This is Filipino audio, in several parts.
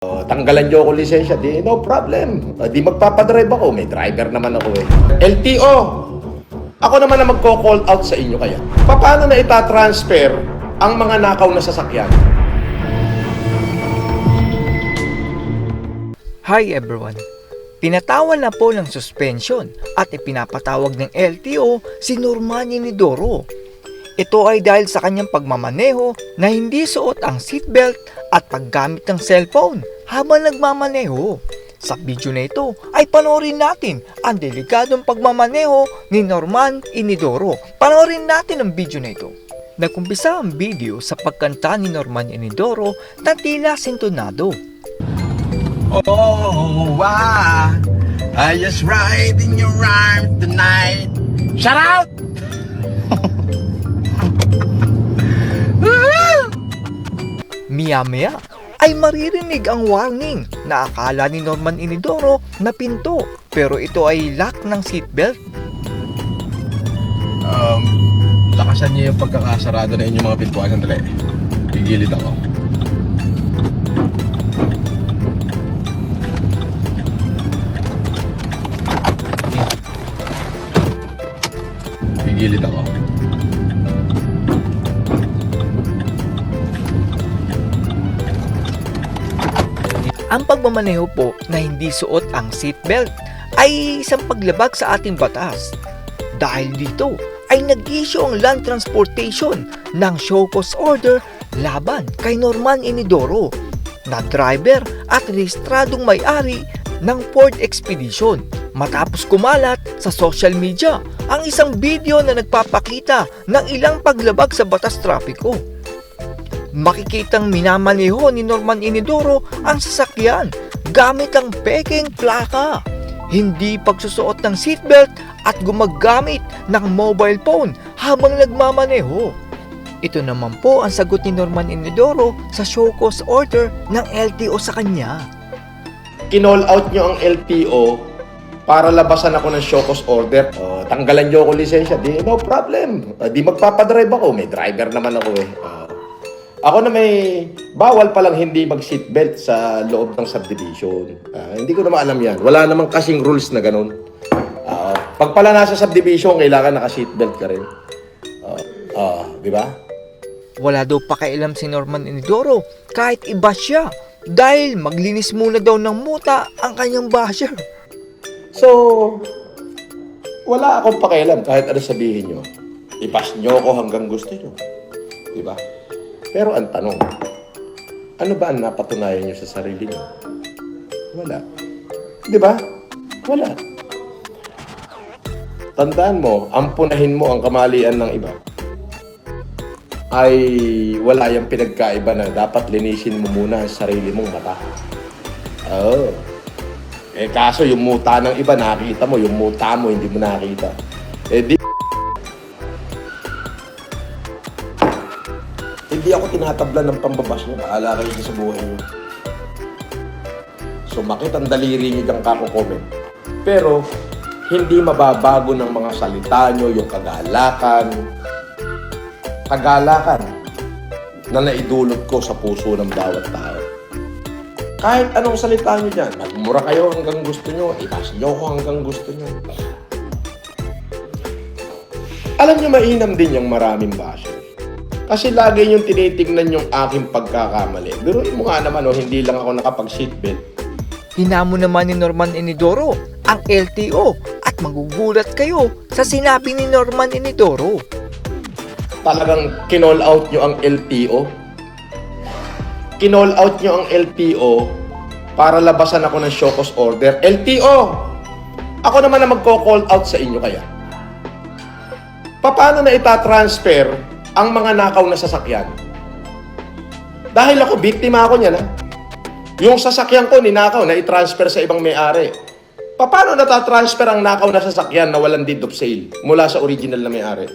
Uh, tanggalan niyo ako lisensya, di no problem. Uh, di magpapadrive ako, may driver naman ako eh. LTO, ako naman na magko-call out sa inyo kaya. Paano na itatransfer ang mga nakaw na sasakyan? Hi everyone! Pinatawan na po ng suspension at ipinapatawag ng LTO si Norman Inidoro. Ito ay dahil sa kanyang pagmamaneho na hindi suot ang seatbelt at paggamit ng cellphone habang nagmamaneho. Sa video na ito ay panoorin natin ang delikadong pagmamaneho ni Norman Inidoro. Panoorin natin ang video na ito. Nagkumpisa ang video sa pagkanta ni Norman Inidoro na tila sintonado. Oh, why? I just ride in your arms tonight. Shout out! Maya-maya ay maririnig ang warning na akala ni Norman Inidoro na pinto pero ito ay lock ng seatbelt. Um, lakasan niyo yung pagkakasarado na inyong mga pintuan ng dali. Gigilid ako. Gigilid ako. Ang pagmamaneho po na hindi suot ang seatbelt ay isang paglabag sa ating batas. Dahil dito ay nag-issue ang Land Transportation ng show cause order laban kay Norman Inidoro na driver at rehistradong may-ari ng Ford Expedition matapos kumalat sa social media ang isang video na nagpapakita ng ilang paglabag sa batas trapiko makikitang minamaneho ni Norman Inidoro ang sasakyan gamit ang peking plaka. Hindi pagsusuot ng seatbelt at gumagamit ng mobile phone habang nagmamaneho. Ito naman po ang sagot ni Norman Inidoro sa show cause order ng LTO sa kanya. Kinall out niyo ang LTO para labasan ako ng show cause order. Uh, tanggalan niyo ako lisensya, di no problem. Uh, di magpapadrive ako, may driver naman ako eh. Uh, ako na may bawal palang hindi mag-seatbelt sa loob ng subdivision. Ah, hindi ko naman alam yan. Wala namang kasing rules na ganun. Ah, pag pala nasa subdivision, kailangan naka-seatbelt ka rin. Ah, ah, di ba? Wala daw pakialam si Norman Inidoro kahit iba siya dahil maglinis muna daw ng muta ang kanyang basher. So, wala akong pakialam kahit ano sabihin nyo. Ipas nyo ako hanggang gusto nyo. Di ba? Pero ang tanong, ano ba ang napatunayan nyo sa sarili nyo? Wala. Di ba? Wala. Tandaan mo, ampunahin mo ang kamalian ng iba ay wala yung pinagkaiba na dapat linisin mo muna ang sarili mong mata. Oo. Eh kaso yung muta ng iba nakita mo, yung muta mo hindi mo nakita. Eh di Hindi ako tinatabla ng pambabas nyo. Bahala kayo sa buhay nyo. Sumakit ang daliri nyo dyan kako-comment. Pero, hindi mababago ng mga salita nyo, yung kagalakan, kagalakan na naidulot ko sa puso ng bawat tao. Kahit anong salita nyo dyan, magmura kayo hanggang gusto nyo, itas nyo ko hanggang gusto nyo. Alam nyo, mainam din yung maraming basher. Kasi lagi yung tinitignan yung aking pagkakamali. Pero mo nga naman, oh, hindi lang ako nakapag-seatbelt. Hinamo naman ni Norman Inidoro ang LTO at magugulat kayo sa sinabi ni Norman Inidoro. Talagang kinall out nyo ang LTO. Kinall out nyo ang LTO para labasan ako ng show cause order. LTO! Ako naman na magko-call out sa inyo kaya. Paano na itatransfer ang mga nakaw na sasakyan? Dahil ako, biktima ako niyan ha. Yung sasakyan ko, ninakaw, na i-transfer sa ibang may-ari. Paano natatransfer ang nakaw na sasakyan na walang deed of sale mula sa original na may-ari?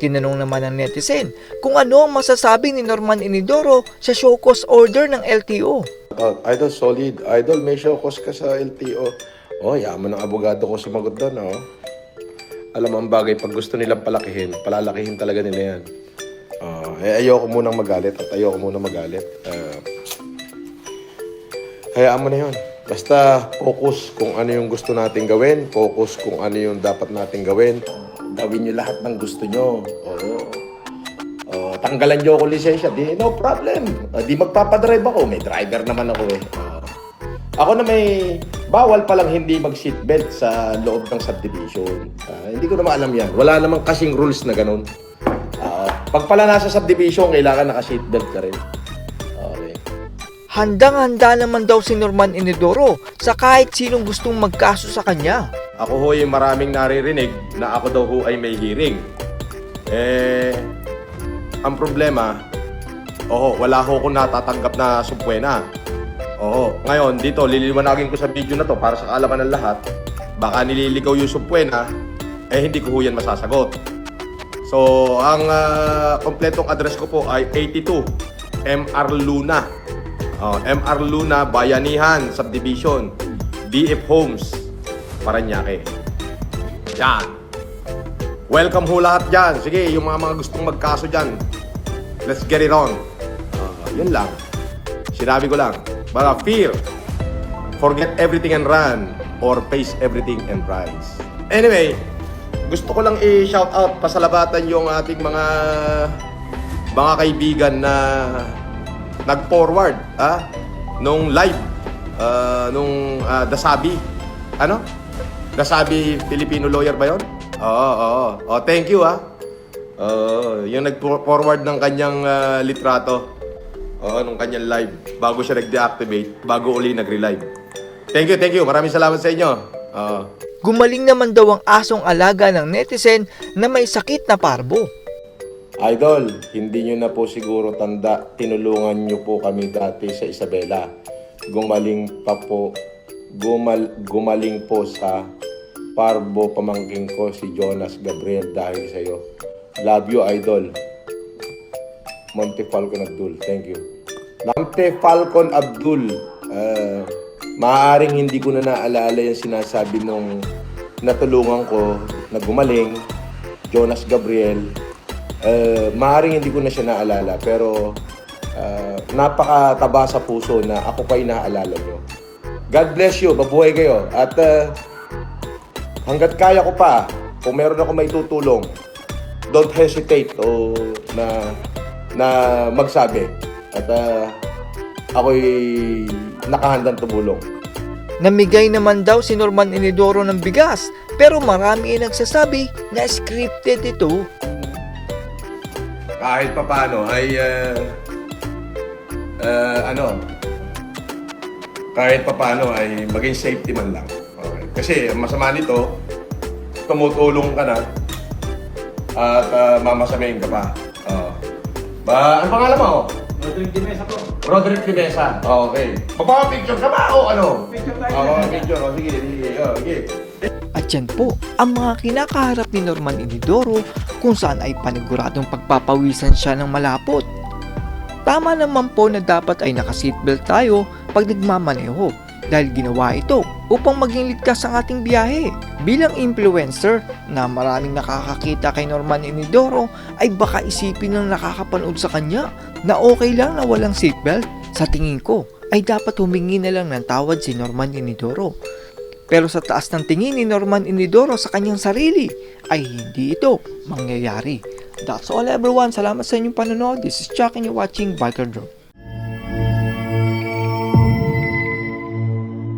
Tinanong naman ng netizen kung ano ang masasabi ni Norman Inidoro sa show cause order ng LTO. Oh, idol, solid. Idol, may show cause ka sa LTO. Oh, yaman ng abogado ko sumagot doon, oh. Alam mo ang bagay, pag gusto nilang palakihin, palalakihin talaga nila yan. Ah, eh, ayoko munang magalit at ayoko munang magalit. Ah, Hayaan mo na yun. Basta focus kung ano yung gusto nating gawin. Focus kung ano yung dapat nating gawin. Gawin nyo lahat ng gusto nyo. Oo. Oh, tanggalan nyo ako lisensya. Di, no problem. Ah, di magpapadrive ako. May driver naman ako eh. Ah, ako na may bawal palang hindi mag-seatbelt sa loob ng subdivision. Ah, hindi ko naman alam yan. Wala namang kasing rules na ganun. Ah, pag pala nasa subdivision, kailangan naka-seatbelt ka rin. Okay. Handang-handa naman daw si Norman Inidoro sa kahit sinong gustong magkaso sa kanya. Ako ho yung maraming naririnig na ako daw ho ay may hearing. Eh, ang problema, oo, wala ho akong natatanggap na sumpwena. Oo, ngayon dito, liliwanagin ko sa video na to para sa kaalaman ng lahat. Baka nililigaw yung sumpwena, eh hindi ko ho yan masasagot. So, ang ah, kompletong address ko po ay 82 MR Luna. Oh, MR Luna, Bayanihan, Subdivision, DF Homes, Paranaque. Yan. Welcome ho lahat dyan. Sige, yung mga mga gustong magkaso dyan. Let's get it on. Ah, yun lang. Sinabi ko lang. Baka fear. Forget everything and run. Or face everything and rise. Anyway, gusto ko lang i-shout out, pasalabatan yung ating mga mga kaibigan na nag-forward ah, nung live ah, nung ah, Dasabi. Ano? Dasabi Filipino lawyer ba 'yon? Oo, oo. Oh, thank you ah. Oo, yung nag-forward ng kanyang ah, litrato. Oo, nung kanyang live bago siya nag-deactivate, bago uli nag-relive. Thank you, thank you. Maraming salamat sa inyo. Oo. Gumaling naman daw ang asong alaga ng netizen na may sakit na parbo. Idol, hindi nyo na po siguro tanda, tinulungan nyo po kami dati sa Isabela. Gumaling pa po, gumal, gumaling po sa parbo pamangking ko si Jonas Gabriel dahil sa iyo. Love you, Idol. Monte Falcon Abdul, thank you. Monte Falcon Abdul, uh, maaaring hindi ko na naalala yung sinasabi mong natulungan ko na gumaling, Jonas Gabriel, Uh, maaaring hindi ko na siya naalala pero uh, napakataba sa puso na ako pa naalala nyo. God bless you, mabuhay kayo. At uh, hanggat kaya ko pa, kung meron ako may tutulong, don't hesitate o na na magsabi. At uh, ako'y nakahandang tumulong. Namigay naman daw si Norman Inidoro ng bigas pero marami ay nagsasabi na scripted ito. kahit papaano ay uh, uh, ano kahit papaano ay maging safety man lang. Okay. Kasi ang masama nito, tumutulong ka na at uh, mamasamayin ka pa. Oh. Ba, ano pangalan mo? Rodrigo Dimesa po. Roderick Finesa. Okay. Magpapapicture ka ba o ano? Picture tayo. Oo, picture. O, sige, sige. Oh, sige. At yan po ang mga kinakaharap ni Norman Inidoro kung saan ay paniguradong pagpapawisan siya ng malapot. Tama naman po na dapat ay naka-seatbelt tayo pag nagmamaneho dahil ginawa ito upang maging ligtas ang ating biyahe. Bilang influencer na maraming nakakakita kay Norman Inidoro ay baka isipin ng nakakapanood sa kanya na okay lang na walang seatbelt. Sa tingin ko ay dapat humingi na lang ng tawad si Norman Inidoro pero sa taas ng tingin ni Norman Inidoro sa kanyang sarili ay hindi ito mangyayari. That's all everyone. Salamat sa inyong panonood. This is Chuck and you're watching Biker Drone.